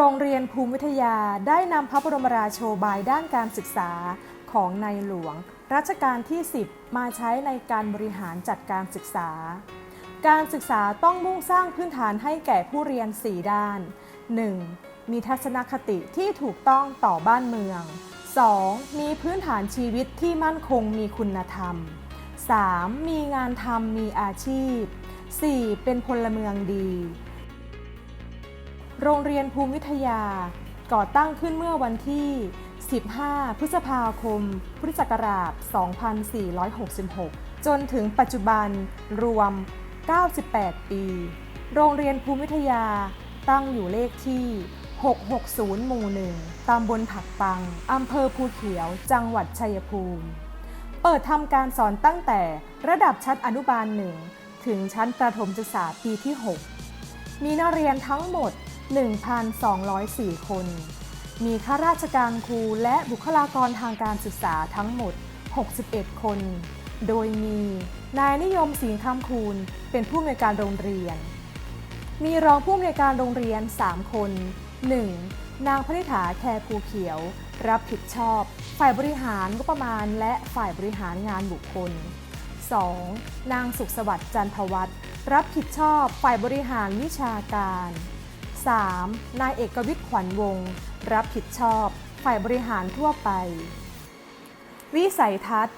โรงเรียนภูมิวิทยาได้นำพระบรมราโชบายด้านการศึกษาของในหลวง รัชกาลที่ 10 มาใช้ในการบริหารจัดการศึกษา การศึกษาต้องมุ่งสร้างพื้นฐานให้แก่ผู้เรียน 4 ด้าน 1. มีทัศนคติที่ถูกต้องต่อบ้านเมือง 2. มีพื้นฐานชีวิตที่มั่นคงมีคุณธรรม 3. มีงานทำมีอาชีพ 4. เป็นพลเมืองดี โรงเรียนภูมิวิทยา ก่อตั้งขึ้นเมื่อวันที่ 15 พฤษภาคม พุทธศักราช 2466 จนถึงปัจจุบันรวม 98 ปี โรงเรียนภูมิวิทยาตั้งอยู่เลขที่ 660 หมู่1ตำบลผักปัง อำเภอภูเขียว จังหวัดชัยภูมิ เปิดทำการสอนตั้งแต่ระดับชั้นอนุบาล1ถึงชั้นประถมศึกษาปีที่ 6 มีนักเรียนทั้งหมด 1,204 คน มีข้าราชการครูและบุคลากรทางการศึกษาทั้งหมด 61 คน โดยมีนายนิยมสิงห์คำคูณเป็นผู้อำนวยการโรงเรียน มีรองผู้อำนวยการโรงเรียน 3 คน 1. นางพนิษฐาแคร์ภูเขียว รับผิดชอบ ฝ่ายบริหารงบประมาณและฝ่ายบริหารงานบุคคล 2. นางสุขสวัสดิ์จันทวัฒน์รับผิดชอบฝ่ายบริหารวิชาการ 3. นายเอกวิทย์ขวัญวงศ์รับผิดชอบ ฝ่ายบริหารทั่วไป วิสัยทัศน์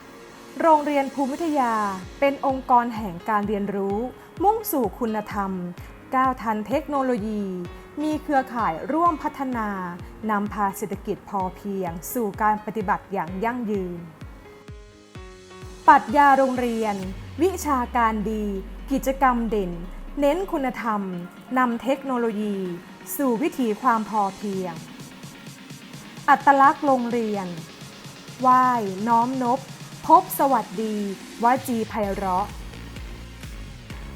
โรงเรียนภูมิวิทยา เป็นองค์กรแห่งการเรียนรู้ มุ่งสู่คุณธรรม ก้าวทันเทคโนโลยี มีเครือข่ายร่วมพัฒนานำพาเศรษฐกิจพอเพียง สู่การปฏิบัติอย่างยั่งยืนปรัชญาโรงเรียน วิชาการดี กิจกรรมเด่นเน้นคุณธรรม นำเทคโนโลยี สู่วิถีความพอเพียง อัตลักษณ์โรงเรียนไหว้น้อมนบ พบสวัสดีวจีไพเราะ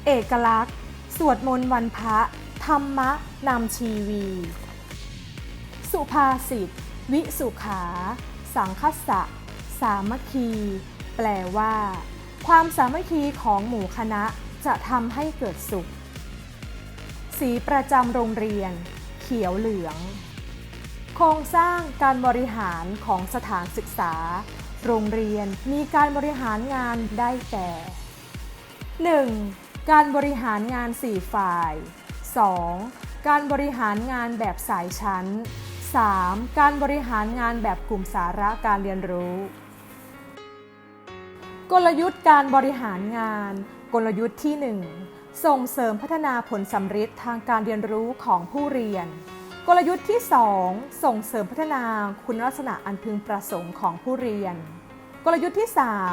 เอกลักษณ์ สวดมนต์วันพระ ธรรมะนำชีวี สุภาษิต วิสุขา สังคสะ สามัคคี แปลว่า ความสามัคคีของหมู่คณะจะทำให้เกิดสุข สีประจำโรงเรียน เขียวเหลือง โครงสร้างการบริหารของสถานศึกษา โรงเรียนมีการบริหารงานได้แก่ 1. การบริหารงาน 4 ฝ่าย 2. การบริหารงานแบบสายชั้น 3. การบริหารงานแบบกลุ่มสาระการเรียนรู้ กลยุทธ์การบริหารงาน กลยุทธ์ที่ 1 ส่งเสริมพัฒนาผลสำฤทธิ์ทางการเรียนรู้ของผู้เรียน กลยุทธ์ที่ 2 ส่งเสริมพัฒนาคุณลักษณะอันพึงประสงค์ของผู้เรียน กลยุทธ์ที่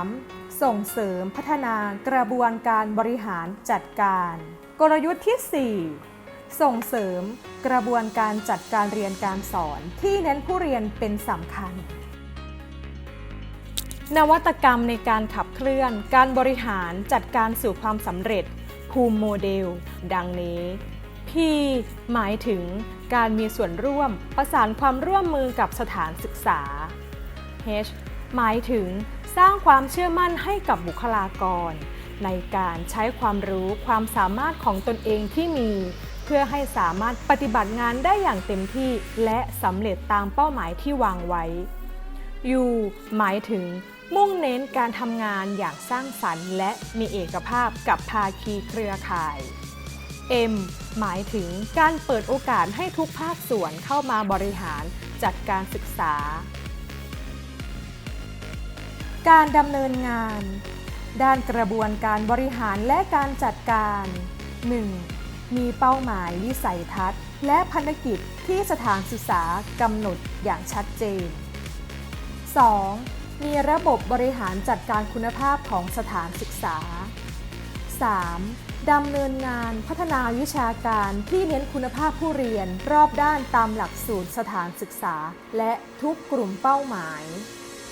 3 ส่งเสริมพัฒนากระบวนการบริหารจัดการ กลยุทธ์ที่ 4 ส่งเสริมกระบวนการจัดการเรียนการสอนที่เน้นผู้เรียนเป็นสำคัญนวัตกรรมในการขับเคลื่อน การบริหารจัดการสู่ความสำเร็จ ภูมิโมเดล ดังนี้ P หมายถึงการมีส่วนร่วมประสานความร่วมมือกับสถานศึกษา H หมายถึงสร้างความเชื่อมั่นให้กับบุคลากร ในการใช้ความรู้ความสามารถของตนเองที่มี เพื่อให้สามารถปฏิบัติงานได้อย่างเต็มที่และสำเร็จตามเป้าหมายที่วางไว้ U หมายถึง เน้นการทำงานอย่างสร้างสรรค์ และมีเอกภาพกับภาคีเครือข่าย M หมายถึงการเปิดโอกาสให้ทุกภาคส่วนเข้ามาบริหารจัดการศึกษา การดำเนินงาน ด้านกระบวนการบริหารและการจัดการ 1. มีเป้าหมายวิสัยทัศน์ และภารกิจที่สถานศึกษากำหนดอย่างชัดเจน 2. มีระบบบริหารจัดการคุณภาพของสถานศึกษา 3. ดำเนินงานพัฒนาวิชาการที่เน้นคุณภาพผู้เรียนรอบด้านตามหลักสูตรสถานศึกษา และทุกกลุ่มเป้าหมาย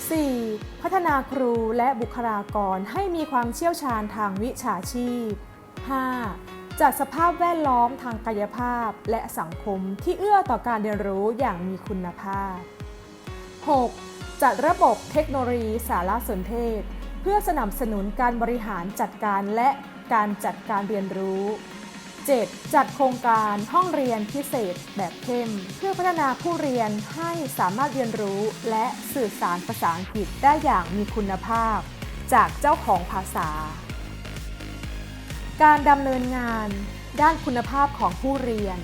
4. พัฒนาครูและบุคลากรให้มีความเชี่ยวชาญทางวิชาชีพ 5. จัดสภาพแวดล้อมทางกายภาพและสังคมที่เอื้อต่อการเรียนรู้อย่างมีคุณภาพ 6. จัดระบบเทคโนโลยีสารสนเทศ เพื่อสนับสนุนการบริหารจัดการและการจัดการเรียนรู้ 7. จัดโครงการห้องเรียนพิเศษแบบเข้ม เพื่อพัฒนาผู้เรียนให้สามารถเรียนรู้และสื่อสารภาษาอังกฤษได้อย่างมีคุณภาพ จากเจ้าของภาษา การดำเนินงาน ด้านคุณภาพของผู้เรียน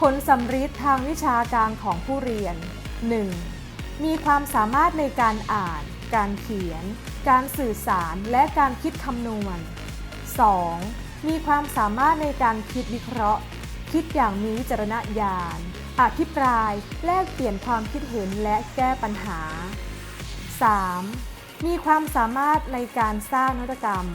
ผลสำฤทธิ์ทางวิชาการของผู้เรียน 1. มีความสามารถในการอ่าน การเขียน การสื่อสารและการคิดคำนวณ 2. มีความสามารถในการคิดวิเคราะห์ คิดอย่างมีวิจารณญาณ อภิปราย แลกเปลี่ยนความคิดเห็นและแก้ปัญหา 3. มีความสามารถในการสร้างนวัตกรรม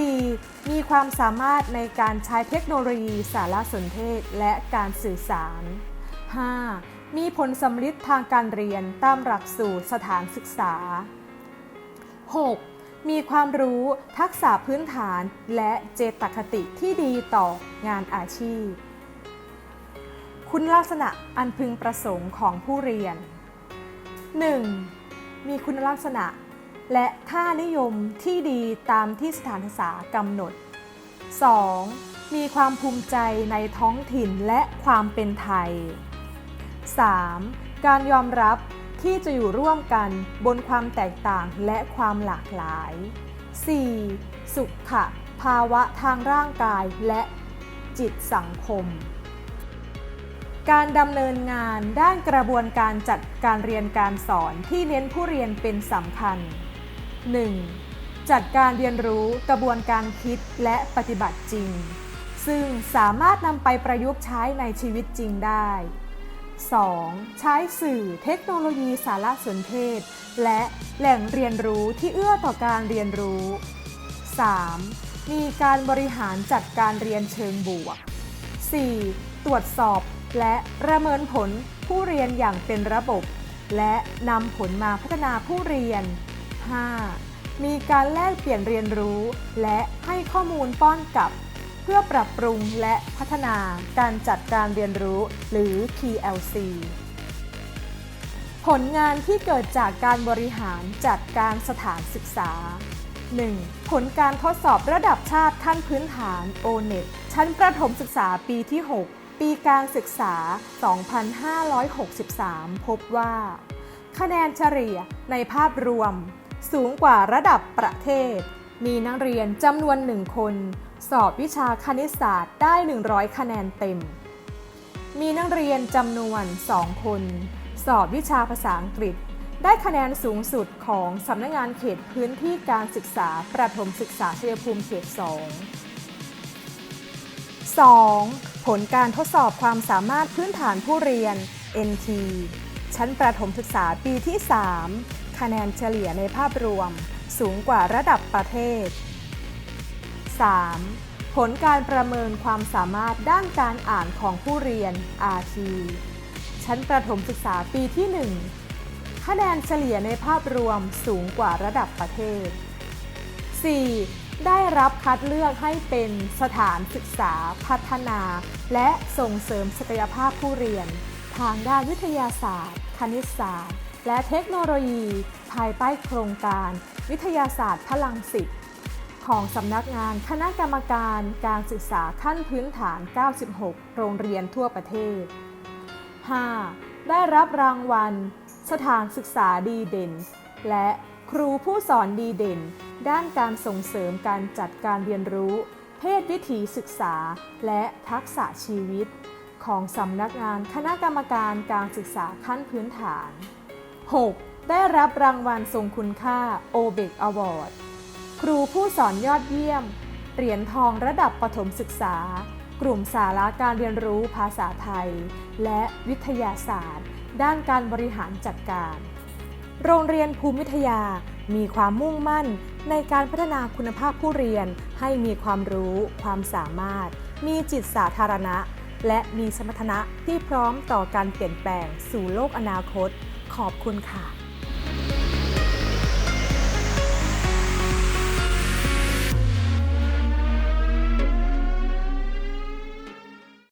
4. มีความสามารถในการใช้เทคโนโลยีสารสนเทศและการสื่อสาร 5. มีผลสำลิดทางการเรียนตามหลักสูตรสถานศึกษา 6. มีความรู้ทักษะพื้นฐานและเจตคติที่ดีต่องานอาชีพ คุณลักษณะอันพึงประสงค์ของผู้เรียน 1. มีคุณลักษณะและค่านิยมที่ดีตามที่สถานศึกษากำหนด 2. มีความภูมิใจในท้องถิ่นและความเป็นไทย 3. การยอมรับที่จะอยู่ร่วมกันบนความแตกต่างและความหลากหลาย 4. สุขะภาวะทางร่างกายและจิตสังคม การดำเนินงานด้านกระบวนการจัดการเรียนการสอนที่เน้นผู้เรียนเป็นสำคัญ 1. จัดการเรียนรู้กระบวนการคิดและปฏิบัติจริง ซึ่งสามารถนำไปประยุกต์ใช้ในชีวิตจริงได้ 2. ใช้สื่อเทคโนโลยีสารสนเทศ และแหล่งเรียนรู้ที่เอื้อต่อการเรียนรู้ 3. มีการบริหารจัดการเรียนเชิงบวก 4. ตรวจสอบและประเมินผลผู้เรียนอย่างเป็นระบบ และนำผลมาพัฒนาผู้เรียน 5. มีการแลกเปลี่ยนเรียนรู้ และให้ข้อมูลป้อนกลับ พื่อปรับปรุงและพัฒนาการจัดการเรียนรู้หรือ PLC ผลงานที่เกิดจากการบริหารจัดการสถานศึกษา 1. ผลการทดสอบระดับชาติขั้นพื้นฐาน O-NET ชั้นประถมศึกษาปีที่ 6 ปีการศึกษา 2563 พบว่า คะแนนเฉลี่ยในภาพรวม สูงกว่าระดับประเทศ มีนักเรียนจำนวนหนึ่งคน สอบวิชาคณิตศาสตร์ได้ 100 คะแนนเต็ม มีนักเรียนจำนวน 2 คน สอบวิชาภาษาอังกฤษ ได้คะแนนสูงสุดของสำนักงงานเขตพื้นที่การศึกษาประถมศึกษาเชัยภูมิเขต 2 2. ผลการทดสอบความสามารถพื้นฐานผู้เรียน NT ชั้นประถมศึกษาปีที่ 3 คะแนนเฉลี่ยในภาพรวม สูงกว่าระดับประเทศ 3. ผลการประเมินความสามารถด้านการอ่านของผู้เรียน RT ชั้นประถมศึกษาปีที่ 1 คะแนนเฉลี่ยในภาพรวมสูงกว่าระดับประเทศ 4. ได้รับคัดเลือกให้เป็นสถานศึกษาพัฒนา และส่งเสริมศักยภาพผู้เรียน ทางด้านวิทยาศาสตร์ คณิตศาสตร์ และเทคโนโลยี ภายใต้โครงการ วิทยาศาสตร์พลังสิทธิ์ ของสำนักงานคณะกรรมการการศึกษาขั้นพื้นฐาน 96 โรงเรียนทั่วประเทศ 5. ได้รับรางวัล สถานศึกษาดีเด่น และครูผู้สอนดีเด่น ด้านการส่งเสริมการจัดการเรียนรู้ เพศวิถีศึกษา และทักษะชีวิต ของสำนักงานคณะกรรมการการศึกษาขั้นพื้นฐาน 6. ได้รับรางวัลทรงคุณค่า o b e c Award ครูผู้สอนยอดเยี่ยม เหรียญทองระดับประถมศึกษา กลุ่มสาระการเรียนรู้ภาษาไทย และวิทยาศาสตร์ ด้านการบริหารจัดการ โรงเรียนภูมิวิทยามีความมุ่งมั่นในการพัฒนาคุณภาพผู้เรียนให้มีความรู้ ความสามารถ มีจิตสาธารณะ และมีสมรรถนะที่พร้อมต่อการเปลี่ยนแปลงสู่โลกอนาคต ขอบคุณค่ะ